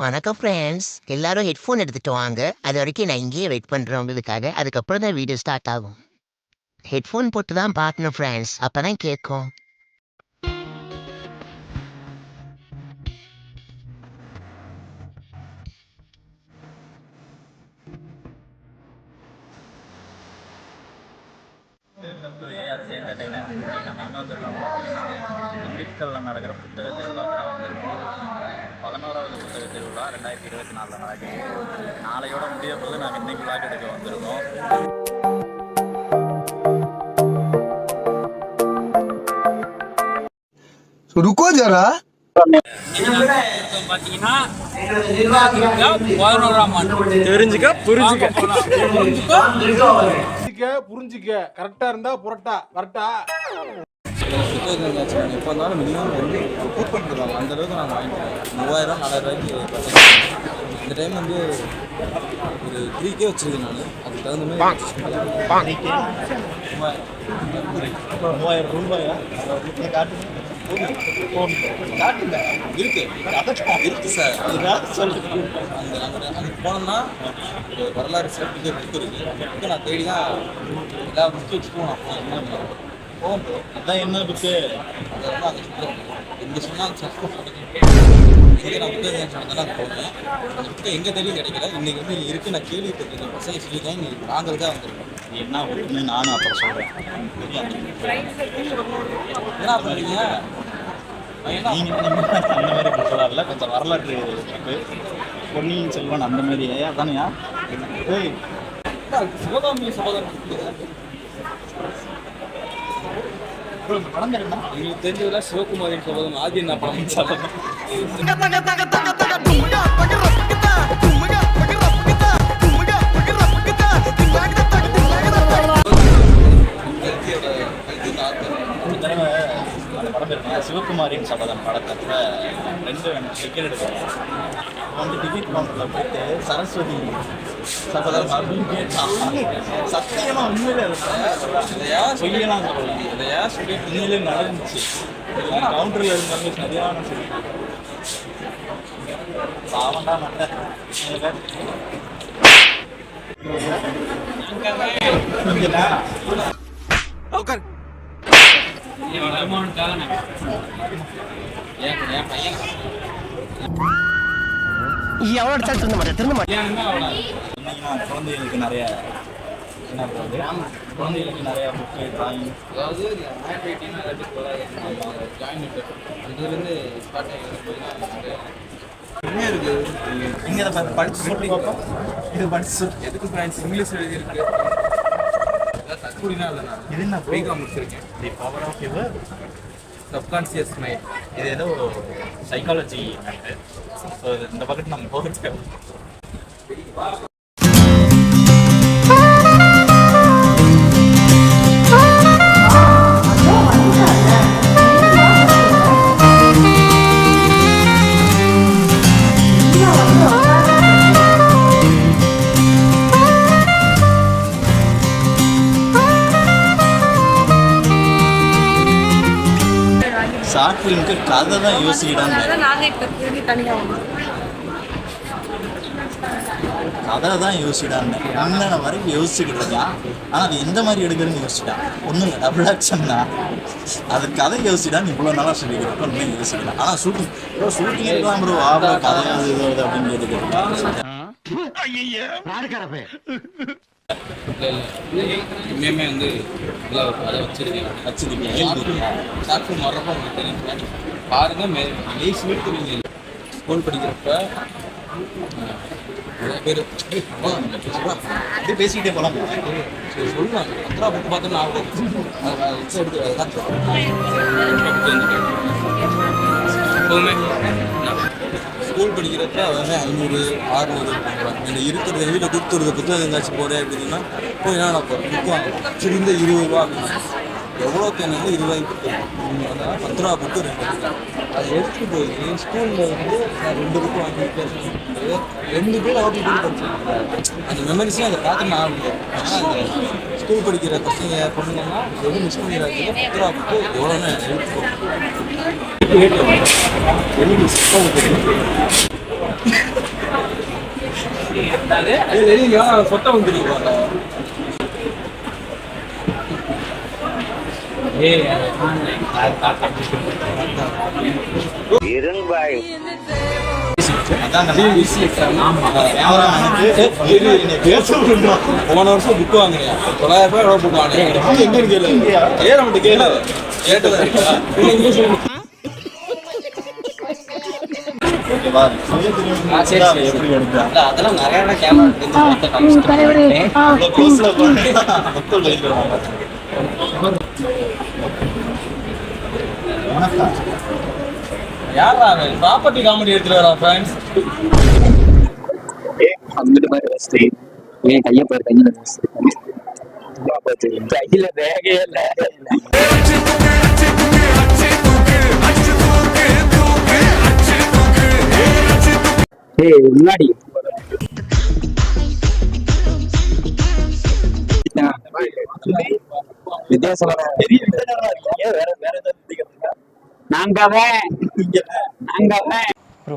வணக்கம் ஃப்ரெண்ட்ஸ் எல்லாரும் ஹெட்ஃபோன் எடுத்துட்டு வாங்க. அது வரைக்கும் நான் இங்கேயே வெயிட் பண்ணுறேன் அதுக்கப்புறம் தான் வீடியோ ஸ்டார்ட் ஆகும். ஹெட்ஃபோன் போட்டு தான் பார்க்கணும் ஃப்ரெண்ட்ஸ் அப்போ தான் கேட்கும் நடக்கிற புத்தக ஊடக புத்தக திருவிழா. ரெண்டாயிரத்தி இருபத்தி நாலில் நடக்குது. நாளையோட முடிய போது நாங்கள் இன்னைக்கு விளாக் எடுக்க வந்திருக்கோம். ருக்கோ ஜரா? தெரிஞ்சுக்க புரிஞ்சுக்க. புரிஞ்சுக்க? புரிஞ்சுக்க கரெக்டா இருந்தா புரட்டா வரட்டா. கரெக்டா எப்போ இருந்தாலும் மினிமம் வந்து கூப்பன் தருவாங்க அந்தளவுக்கு நாங்கள் நான் மூவாயிரம் நாலாயிரம் ரூபாய்க்கு இந்த டைம் வந்து ஒரு த்ரீ கே வச்சிருக்கேன் நான் அதுக்கு தகுந்த மாதிரி மூவாயிரம் மூவாயிரம் ரூபாயா காட்டுங்க இருக்கு இருக்கு சார் அந்த அந்த அங்கே போனோம்னா ஒரு வரலாறு சிறப்புக்கு புக் இருக்கு புக்கை நான் தேடி தான் எல்லா புக்கு வச்சுக்கும் நான் போனேன் அதான் என்ன புக்கு அதை வந்து அங்கே சொல்லுவேன் எங்கே சொன்னாலும் சஸ்பென்ஸ் இங்கே நான் புத்தகம் ஏன் சொன்னதால அது போனேன். அந்த எங்கே தேடி கிடைக்கல? இன்னைக்கு வந்து இங்க இருக்கு நான் கேள்விப்பட்டிருக்கேன். பசங்க சொல்லியிருக்கேன் நீ வாங்குறதா வந்திருக்கேன் என்ன புக்குன்னு நானும் அப்புறம் சொல்கிறேன் என்ன பண்ணுறீங்க நீங்கள் அந்த மாதிரி புத்தகம்ல கொஞ்சம் வரலாற்று புக்கு பொன்னியின் செல்வன் அந்த மாதிரி. அதானையா? ஏய் சிவகாமி சகோதரன் எனக்கு தெரிஞ்சதுல சிவகுமாரின் சபதம் ஆதி என்ன படம் ஒரு அந்த படம் பேர்? சிவகுமாரின் சபதம் படத்தில் ரெண்டு டிக்கெட் எடுக்கிறோம் வந்து டிக்கெட் கவுண்டரில் போயிட்டு சரஸ்வதி சபதம் அப்படின்னு கேட்டான் சத்தியமா உண்மையிலே இதையா சொல்லலாம் இதையா சொல்லி உண்மையிலே நடந்துச்சு. கவுண்டரில் இருந்தாங்க சரியான சொல்லி. பாவண்டா மட்ட வருமானக்காக நான் என் பையன் எவ்வளோ இடத்துல திருந்த மாட்டேன் திருந்த மாட்டேன். குழந்தைகளுக்கு நிறைய குழந்தைகளுக்கு நிறைய புக்கு டிராயிங் அதாவது ஹேண்ட் ரைட்டிங் ஜாயின் அதுலேருந்து ஸ்டார்ட் என்ன இருக்கு? இங்கே இதை பா- படிச்சு சொல்லி பார்ப்போம். இது படிச்சு சொல்லு. எதுக்கு ஃப்ரெண்ட்ஸ் இங்கிலீஷ் எழுதியிருக்கு. கஸ்தூரினா இல்லை நான் இது என்ன பிகாம் முடிச்சிருக்கேன் the power of your subconscious mind இது ஏதோ சைக்காலஜி ஸோ இந்த பக்கத்து நம்ம போகிறது ஷார்ட் ஃபிலிம்க்கு கதை தான் யோசிக்கிறாங்க. கதை தான் யோசிச்சிடாங்க என்னென்ன வரைக்கும் யோசிச்சுக்கிட்டு இருக்கான் ஆனால் அது எந்த மாதிரி எடுக்கிறதுன்னு யோசிச்சிட்டான் ஒன்றுங்க டபுள் ஆக்ஷன் தான் அது கதை யோசிச்சிடான்னு இவ்வளோ நாளாக சொல்லிக்கிறோம் ஒன்றும் யோசிக்கலாம் ஆனால் ஷூட்டிங் ப்ரோ ஷூட்டிங் இருக்கலாம் ப்ரோ ஆ ப்ரோ கதை அது இது அது அப்படின்னு கேட்டுக்கிட்டு இனிமே வந்து நல்லா அதை வச்சிருக்கேன் வச்சுருக்கீங்க. எழுதிருக்கீங்க ஷார்ட் ஃபிலிம் வர்றப்போ உங்களுக்கு தெரியும் பாருங்க மே லேஸ் வீட்டு ஸ்கூல் படிக்கிறப்ப அஹ், நிறைய பேர் அப்படியே பேசிக்கிட்டே போகலாம் சரி சொல்லுவாங்க ஆகும் அதை அதை வச்சு எடுத்து எப்போவுமே ஸ்கூல் படிக்கிறப்ப அவங்க ஐநூறு ஆறுநூறு பண்ணுறாங்க இந்த இருக்கிறத வீட்டில் கொடுத்துருது புத்தகம் எங்காச்சும் போகிறேன் அப்படின்னா போய் என்ன போகிறேன் புக் வாங்க சரி இந்த இருபது ரூபா அப்படின்னா. எவ்வளோ தேனாலும் இருபது புக்கு பத்து ரூபா புக்கு ரெண்டு அதை எடுத்துகிட்டு போய் ஸ்கூலில் வந்து நான் ரெண்டு புக்கு வாங்கிட்டு ரெண்டு பேரும் அவர்கிட்ட போய் அந்த மெமரிஸ்லாம் அதை பார்த்து நான் ஆகும் ஸ்கூல் படிக்கிற பசங்க பொண்ணுங்கலாம் எதுவும் மிஸ் பண்ணிடாதீங்க பத்து ரூபா புக்கு எவ்வளோன்னு எடுத்து எழுதி வெளியில சொட்டை வந்துருக்காங்க போன வருஷம் புக் வாங்குறியா தொள்ளாயிரம் ரூபாய் எவ்வளவு புக் வாங்கினேன் எங்கன்னு கேளு ஏற மட்டும் கேளு கேட்டதா அதெல்லாம் நிறைய கேமரா யாரா அவன்? ப்ராப்பர்ட்டி காமெடி எடுத்துட்டு வரா ஃப்ரெண்ட்ஸ் அங்கிட்டு மாதிரி வச்சு என் கையை பாரு கையில வச்சு கையில இல்ல. ஏய் முன்னாடி. வித்தியாசம் வேற வேற நாங்க நாங்க ப்ரோ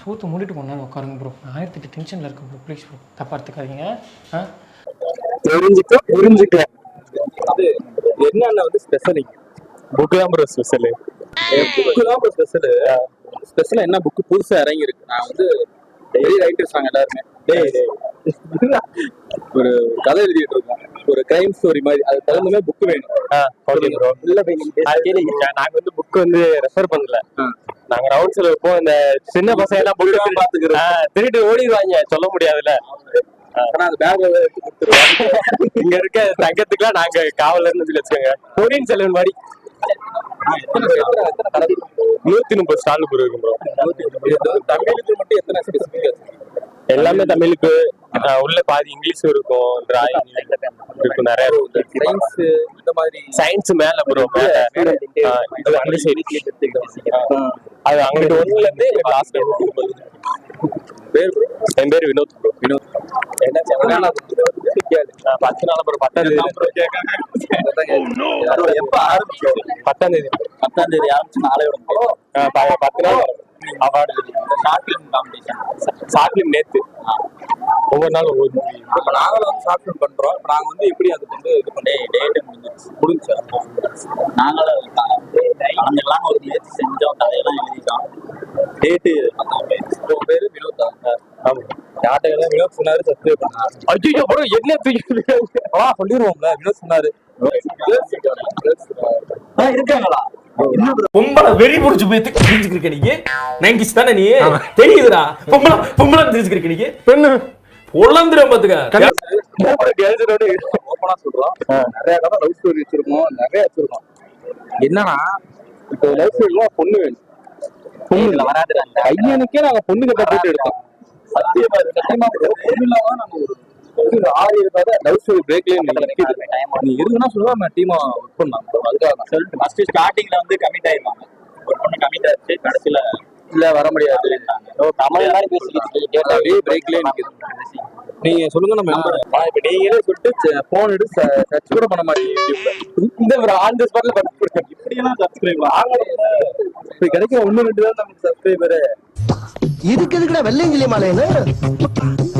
சூத்து மூடிட்டு நேரம் உட்காருங்க ப்ரோ ஆயிரத்தி எட்டு டென்ஷனில் இருக்கேன் ப்ரோ ப்ளீஸ் ப்ரோ தப்பா எடுத்துக்காதீங்க. ஆ? தெரிஞ்சுக்க புரிஞ்சுக்க. அது என்னென்ன வந்து ஸ்பெஷல் புக்கு தான் ப்ரோ ஸ்பெஷல் புக்கு தான் ஸ்பெஷல் ஸ்பெஷலா என்ன புக் புதுசா இறங்கி இருக்கு நான் வந்து டெய்லி ரைட்டர்ஸ் நாங்க எல்லாருமே. டேய். ஒரு கதை எழுதிட்டு இருக்கோம் ஒரு கிரைம் ஸ்டோரி மாதிரி. அது தகுந்த மாதிரி புக் வேணும். இல்ல நாங்க வந்து புக் வந்து ரெஃபர் பண்ணல. நாங்க ரவுண்ட்ஸ்ல இருப்போம் இந்த சின்ன பசங்க எல்லாம் புக் பாத்துக்கிறோம். திருட்டு ஓடிடுவாங்க. சொல்ல முடியாதுல்ல. இங்க இருக்க தங்கத்துக்குலாம் நாங்க காவல்ல இருந்து சொல்லி வச்சுக்கோங்க. பொன்னியின் செல்வன் மாதிரி. நூத்தி முப்பது ஸ்டால் ப்ரோ இருக்கும் ப்ரோ தமிழுக்கு மட்டும் எத்தனை ஸ்பெசிபிக் எல்லாமே தமிழுக்கு உள்ள பாதி இங்கிலீஷும் இருக்கும் டிராயிங் இருக்கும் நிறைய சயின்ஸ் இந்த மாதிரி. சயின்ஸ் மேல ப்ரோ அந்த சைடு அது அங்கிட்டு ஒண்ணுல இருந்து லாஸ்ட் பேர். என் பேர் வினோத் ப்ரோ வினோத். என்ன பத்து நாள் அப்புறம் தேதி எப்ப ஆரம்பிச்சோம் பத்தாம் தேதி. பத்தாம் தேதி ஆரம்பிச்சு நாளையோட பத்து நாள் award short film competition short film நேத்து. ஒவ்வொரு நாள் ஒவ்வொரு movie. இப்ப நாங்களும் வந்து ஷார்ட் ஃபிலிம் பண்றோம். இப்ப நாங்க வந்து எப்படி அதுக்கு வந்து இது பண்ணி டேட் முடிஞ்சிருச்சு. முடிஞ்சு நாங்களும் கலந்துக்கலாம் ஒரு முயற்சி செஞ்சோம். கதையெல்லாம் எழுதிட்டோம். டேட்டு. பேரு வினோத் தான். ஆமா. யார்கிட்ட வினோத் சொன்னாரு சப்ஸ்கிரைப் பண்ணாரு ஐயோ ப்ரோ என்ன தூக்கி ஆ சொல்லிடுவோம்ல வினோத் சொன்னாரு. இருக்காங்களா பொம்பளை வெறி புடிச்சு போய் தெரிஞ்சுக்கிருக்க நீங்க நைன்டிஸ் தானே நீ? தெரியுதுடா. பொம்பளை பொம்பளை தெரிஞ்சுக்கிருக்க நீங்க பெண்ணு. பொழந்துரும் பாத்துக்க. ஓப்பனா சொல்றோம் நிறைய கதை லவ் ஸ்டோரி வச்சிருக்கோம் நிறைய வச்சிருக்கோம். என்னன்னா இப்போ லவ் ஸ்டோரில பொண்ணு வேணும். பொண்ணு வராது பையனுக்கே நாங்க பொண்ணு கிட்ட போட்டு எடுத்தோம். சத்தியமா சத்தியமா இல்லாம நாங்க ஒரு ஆறு இருக்காத லவ் ஸ்டோரி பிரேக்லயே நிக்குது நீ இருக்குன்னா சொல்லுவா நம்ம டீமா ஒர்க் பண்ணலாம். அதுக்காக சொல்லிட்டு ஃபர்ஸ்ட் ஸ்டார்டிங்ல வந்து கமிட் ஆயிருவாங்க ஒரு பொண்ணு கமிட் ஆச்சு கடைசியில இல்ல வர முடியாது. பிரேக்லயே நிக்குது. நீங்க சொல்லுங்க நம்ம இப்ப நீங்களே சொல்லிட்டு போன் எடுத்து சர்ச் கூட பண்ண மாட்டீங்க யூடியூப்ல இந்த ஒரு ஆன் தி ஸ்பாட்ல பார்த்து இப்படி எல்லாம் சப்ஸ்கிரைப் ஆகல இப்ப கிடைக்கிற ஒண்ணு ரெண்டு தான் நமக்கு சப்ஸ்கிரைபர் இதுக்கு எதுக்குடா வெள்ளையங்கிலி மாலைன்னு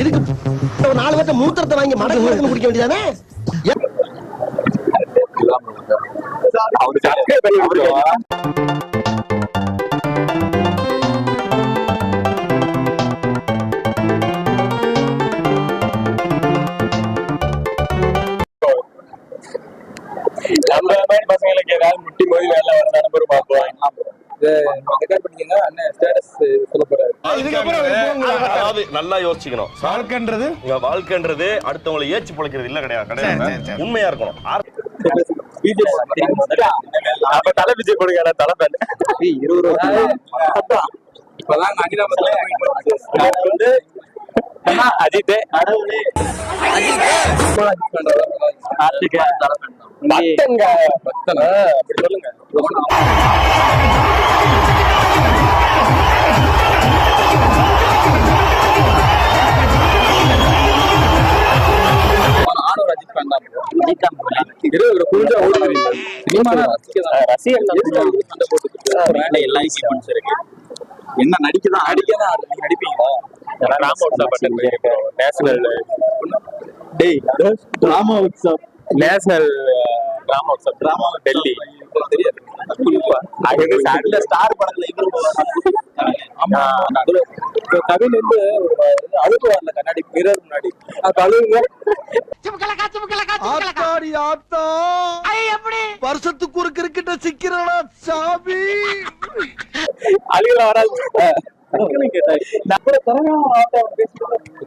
இதுக்கு ஒரு நாலு பேர்த்த மூத்திரத்தை வாங்கி மடக்குன்னு குடிக்க வேண்டியதானே? அவர் சப்ஸ்கிரைப் பண்ணி முட்டி மோதி வேலை வரதான பேர் பார்ப்போம் நல்லா யோசிச்சுக்கணும். வாழ்க்கைன்றது? உங்க வாழ்க்கைன்றது அடுத்தவங்களை ஏச்சு பிழைக்கிறது இல்ல கிடையாது. கிடையாது. உண்மையா இருக்கணும். தலை விஜய் கொடுங்க நான் தலை fan. இருபது ரூபா இப்பதான் அகிலாமத்துல வந்து அஜித் பத்தங்க. பக்தனா அப்படி சொல்லுங்க. என்ன நடிக்கதான் அடிக்கதான் நீங்க நடிப்பீங்களா? நேஷனல் டேய் ஷாப் நேஷனல் டிராமா டிராமா டெல்லி. தெரியாது அது சாட்ல ஸ்டார் படத்துல இவரு கவின் வந்து அழுகுவார்ல கண்ணாடி மிரர் முன்னாடி. அது அழுகுங்க. வருஷத்துக்கு ஒரு கிரிக்கெட்ட சிக்கிறடா சாமி? அழுகல வராது.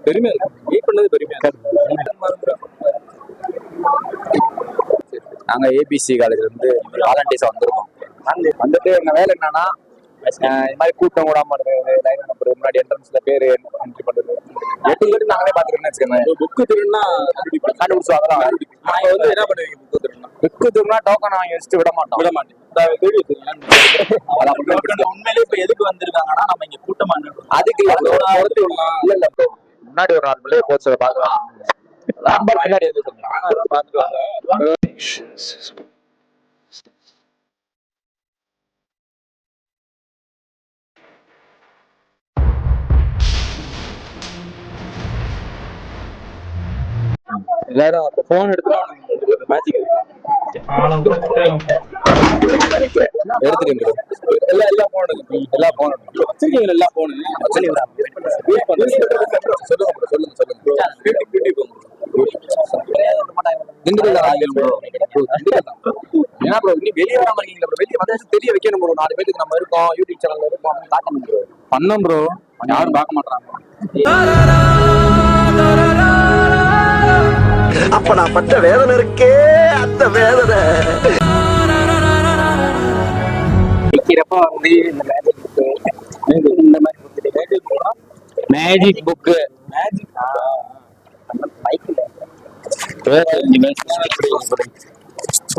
பெருமையா பெருமையா நாங்க ஏபிசி காலேஜ்ல இருந்து வாலண்டியர்ஸ் வந்திருக்கோம். வந்துட்டு எங்க வேலை என்னன்னா இந்த மாதிரி கூட்டம் விடாம இருக்கிறது லைன் நம்பர் முன்னாடி என்ட்ரன்ஸ்ல பேரு என்ட்ரி பண்றது. எட்டு கேட்டு நாங்களே பாத்துக்கிறோம்னு வச்சுக்கோங்க புக்கு திருடுனா கண்டுபிடிச்சோம் அதெல்லாம் நாங்க வந்து என்ன பண்ணுவீங்க புக்கு திருடுனா? புக்கு திரும்பினா டோக்கன் வாங்கி வச்சுட்டு விட மாட்டோம். விட மாட்டேன் உண்மையிலேயே இப்ப எதுக்கு வந்திருக்காங்கன்னா நம்ம இங்க கூட்டமா அதுக்கு இல்ல. இல்ல. முன்னாடி ஒரு பிள்ளைய போச்சு பாக்கலாம் நம்பர் பின்னாடி அந்த பாத்துட்டு எல்லாரும் போன் எடுத்து மேஜிக் எடுத்துட்டு எல்லா எல்லா போன் எல்லா போன் வச்சிருக்கீங்க எல்லா போனு சொல்லுங்க bro, சொல்லுங்க சொல்லுங்க பியூட்டி பியூட்டி போங்க ஏன்னா ப்ரோ இன்னும் வெளியே வராம இருக்கீங்களா ப்ரோ வெளியே வந்து தெரிய வைக்கணும் ப்ரோ நாலு பேருக்கு நம்ம இருக்கோம் யூடியூப் சேனல்ல இருக்கோம் காட்டணும் ப்ரோ பண்ணோம் ப்ரோ யாரும் பார்க்க மாட்டாங்க அப்ப நான் பட்ட வேதனை இருக்கே அந்த வேதனை. நிக்கிறப்ப வந்து இந்த மேஜிக் புக்கு இந்த மாதிரி மேஜிக் புக்கு மேஜிக் பைக்ல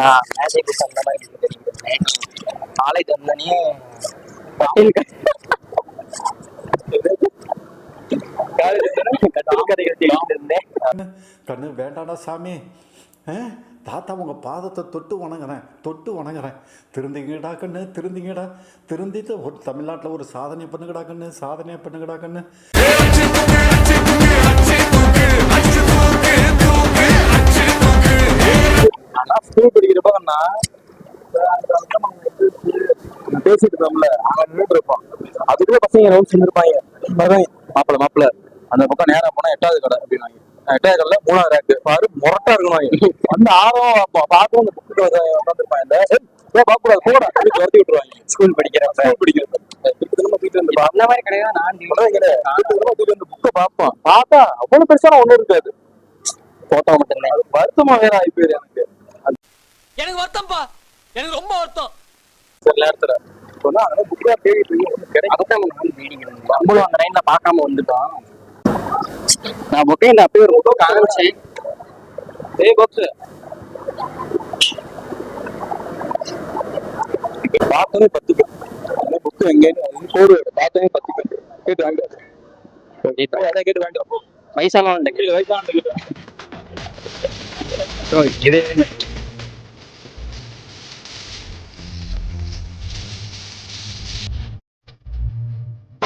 ஆ மேஜிக் புக் அந்த மாதிரி காலேஜ் வந்தோடனே கட்டில் கதைகள் தேடிட்டு இருந்தேன் கண்ணு வேண்டாடா சாமி. தாத்தா உங்க பாதத்தை தொட்டு வணங்குறேன் தொட்டு வணங்குறேன். திருந்திங்கடா கண்ணு திருந்திங்கடா. திருந்திட்டு ஒரு தமிழ்நாட்டில் ஒரு சாதனை பண்ணுங்கடா கண்ணு சாதனையை பண்ணுங்கடா கண்ணு. ஸ்கூல் படிக்கிறப்ப நான் பேசிட்டு இருந்தோம்ல அங்க நின்று இருப்போம் அதுக்குள்ள பசங்க இருந்திருப்பாங்க மாப்பிள மாப்பிள அந்த பக்கம் நேரா போனா எட்டாவது கடை அப்படின்னாங்க. எட்டாவது கடையில மூணாவது ரேக்கு பாரு முரட்டா இருக்கணும் வந்து ஆறும் பார்த்தும் அந்த புக்கு உட்காந்துருப்பாங்க பாக்கூடாது போடா. அப்படின்னு துரத்தி விட்டுருவாங்க. ஸ்கூல் படிக்கிறப்ப ஸ்கூல் வீட்டுல இருந்து அந்த மாதிரி கிடையாது நான் கிடையாது திரும்ப வீட்டுல இருந்து புக்கை பார்ப்போம் பார்த்தா அவ்வளவு பெருசான ஒண்ணும் இருக்காது. போட்டோ மட்டும்தான். அது வருத்தமா வேற ஆகி போயிரு எனக்கு. எனக்கு வருத்தம்ப்பா. எனக்கு ரொம்ப வருத்தம். சில நேரத்துல. சொன்னா அதெல்லாம் புக்கா தேடிட்டு இருக்கு கிடைக்கும் நம்மளும் அந்த லைன்ல பார்க்காம வந்துட்டோம். நான் புக்கை இந்த அப்பயே ஒரு புக்கு காமிச்சேன். ஏய் பாக்ஸ் பார்த்தோன்னே பத்து பேர் அந்த புக்கு எங்கேன்னு கோடு பார்த்தோன்னே பத்து பேர் கேட்டு வாங்க அதான் கேட்டு வாங்க வயசானவன் வயசானவன் இதே